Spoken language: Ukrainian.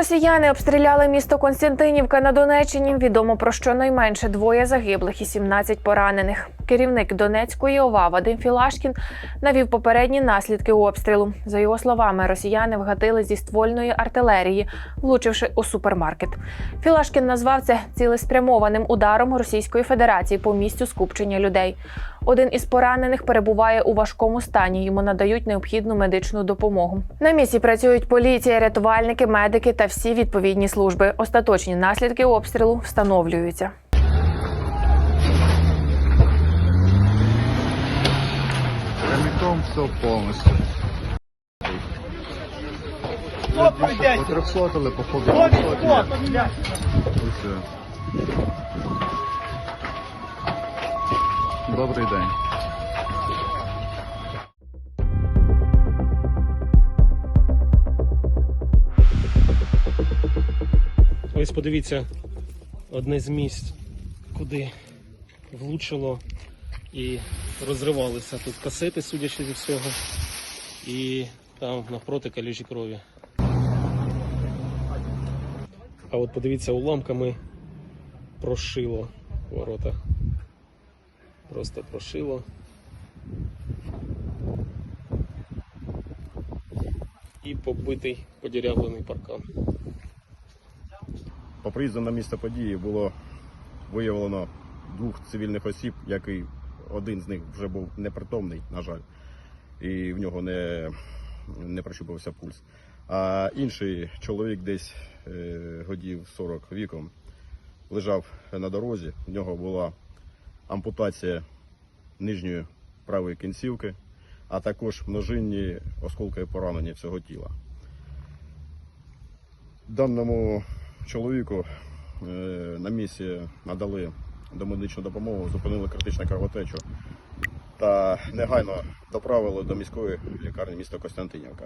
Росіяни обстріляли місто Константинівка на Донеччині. Відомо про щонайменше двоє загиблих і 17 поранених. Керівник Донецької ОВА Вадим Філашкін навів попередні наслідки обстрілу. За його словами, росіяни вгатили зі ствольної артилерії, влучивши у супермаркет. Філашкін назвав це цілеспрямованим ударом Російської Федерації по місцю скупчення людей. Один із поранених перебуває у важкому стані. Йому надають необхідну медичну допомогу. На місці працюють поліція, рятувальники, медики та всі відповідні служби. Остаточні наслідки обстрілу встановлюються. Прямиком все повністю. Походу, все. Добрий день. Ось подивіться, одне з місць, куди влучило і розривалися тут касети, судячи зі всього, і там навпроти калюжі крові. А от подивіться, уламками прошило ворота. Просто прошило. І побитий подірявлений паркан. По приїзду на місце події було виявлено двох цивільних осіб, який один з них вже був непритомний, на жаль, і в нього не, не прощупався пульс. А інший чоловік десь е, годів 40 віком лежав на дорозі. В нього була ампутація нижньої правої кінцівки, а також множинні осколкові поранення всього тіла. Даному чоловіку е, на місці надали домедичну допомогу, зупинили критичну кровотечу та негайно доправили до міської лікарні міста Костянтинівка.